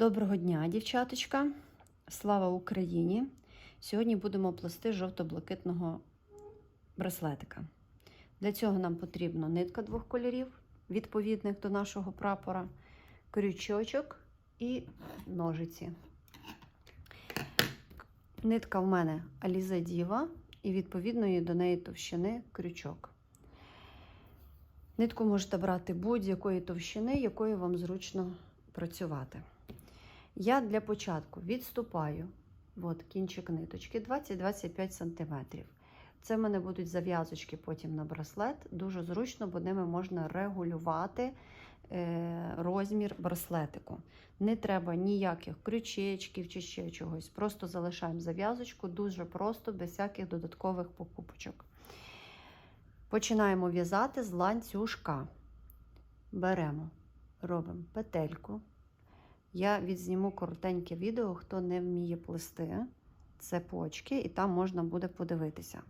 Доброго дня, дівчаточка! Слава Україні! Сьогодні будемо плести жовто-блакитного браслетика. Для цього нам потрібна нитка двох кольорів, відповідних до нашого прапора, крючочок і ножиці. Нитка в мене Аліза Діва і відповідної до неї товщини крючок. Нитку можете брати будь-якої товщини, якою вам зручно працювати. Я для початку відступаю от, кінчик ниточки 20-25 см. Це в мене будуть зав'язочки потім на браслет. Дуже зручно, бо ними можна регулювати е, розмір браслетику. Не треба ніяких крючечків чи ще чогось. Просто залишаємо зав'язочку дуже просто, без всяких додаткових покупочок. Починаємо в'язати з ланцюжка. Беремо, робимо петельку. Я відзніму коротеньке відео, хто не вміє плести цепочки, і там можна буде подивитися.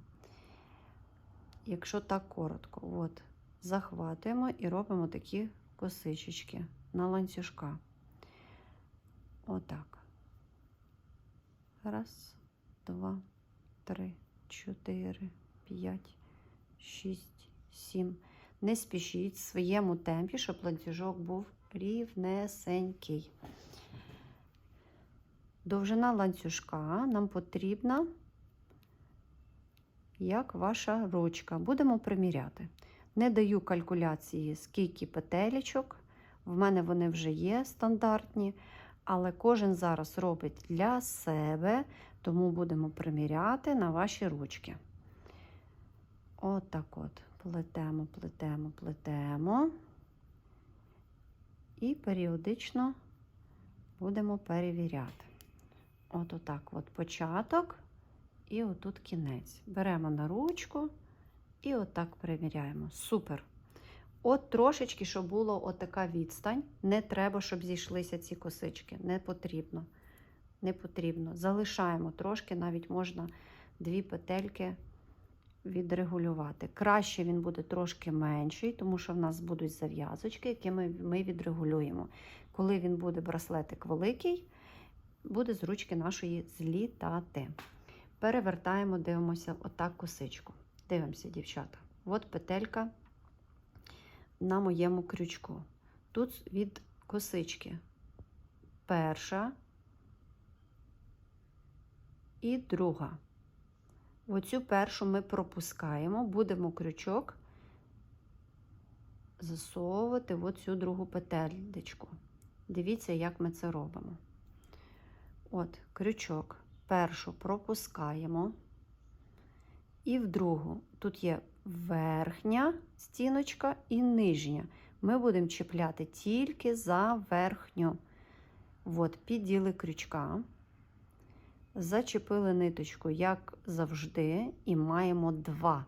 Якщо так коротко, от, захватуємо і робимо такі косичечки на ланцюжка. Отак. Раз, два, три, чотири, п'ять, шість, сім. Не спішіть в своєму темпі, щоб ланцюжок був рівнесенький. Довжина ланцюжка нам потрібна, як ваша ручка. Будемо приміряти. Не даю калькуляції, скільки петелечок. В мене вони вже є стандартні, але кожен зараз робить для себе, тому будемо приміряти на ваші ручки. Отак от, от. Плетемо, плетемо, плетемо. І періодично будемо перевіряти. От отак от початок і отут кінець. Беремо на ручку і отак перевіряємо. Супер. От трошечки, щоб було отака відстань. Не треба, щоб зійшлися ці косички. Не потрібно. Не потрібно. Залишаємо трошки, навіть можна дві петельки відрегулювати. Краще він буде трошки менший, тому що в нас будуть зав'язочки, які ми, ми відрегулюємо. Коли він буде браслетик великий, буде з ручки нашої злітати. Перевертаємо, дивимося отак косичку. Дивимося, дівчата. От петелька на моєму крючку. Тут від косички перша і друга. Оцю першу ми пропускаємо, будемо крючок засовувати в оцю другу петельку. Дивіться, як ми це робимо. От, крючок першу пропускаємо, і в другу. Тут є верхня стіночка і нижня. Ми будемо чіпляти тільки за верхню. От, підділи крючка. Зачепили ниточку, як завжди, і маємо два.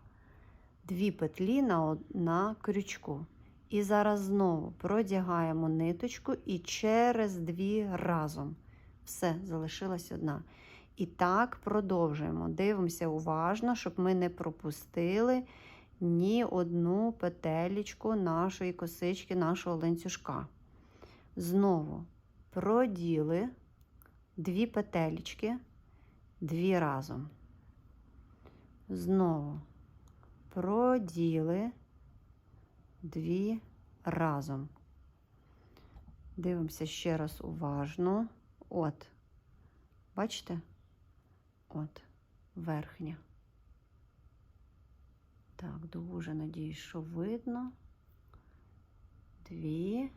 Дві петлі на, на крючку. І зараз знову продягаємо ниточку і через дві разом. Все, залишилась одна. І так продовжуємо. Дивимося уважно, щоб ми не пропустили ні одну петелечку нашої косички, нашого ланцюжка. Знову проділи дві петелечки, дві разом. Знову проділи дві разом. Дивимося ще раз уважно. От, бачите? От, верхня. Так, дуже надіюсь, що видно. Дві.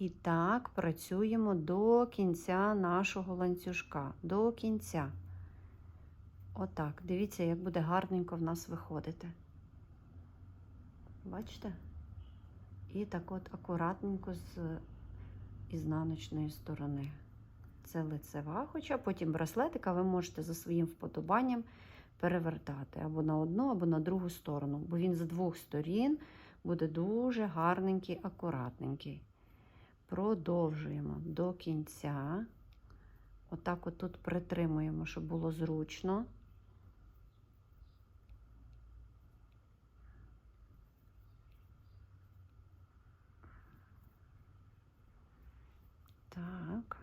І так працюємо до кінця нашого ланцюжка. До кінця. Отак. Дивіться, як буде гарненько в нас виходити. Бачите? І так от акуратненько з ізнаночної сторони. Це лицева, хоча потім браслетика ви можете за своїм вподобанням перевертати або на одну, або на другу сторону, бо він з двох сторін буде дуже гарненький, акуратненький. Продовжуємо до кінця. Отак от тут притримуємо, щоб було зручно. Так.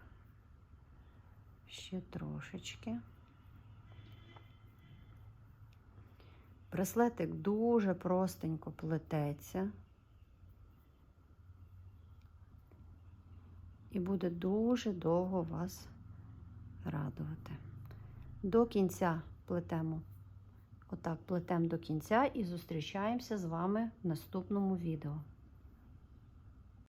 Ще трошечки. Браслетик дуже простенько плететься. І буде дуже довго вас радувати. До кінця плетемо. Отак плетемо до кінця і зустрічаємося з вами в наступному відео.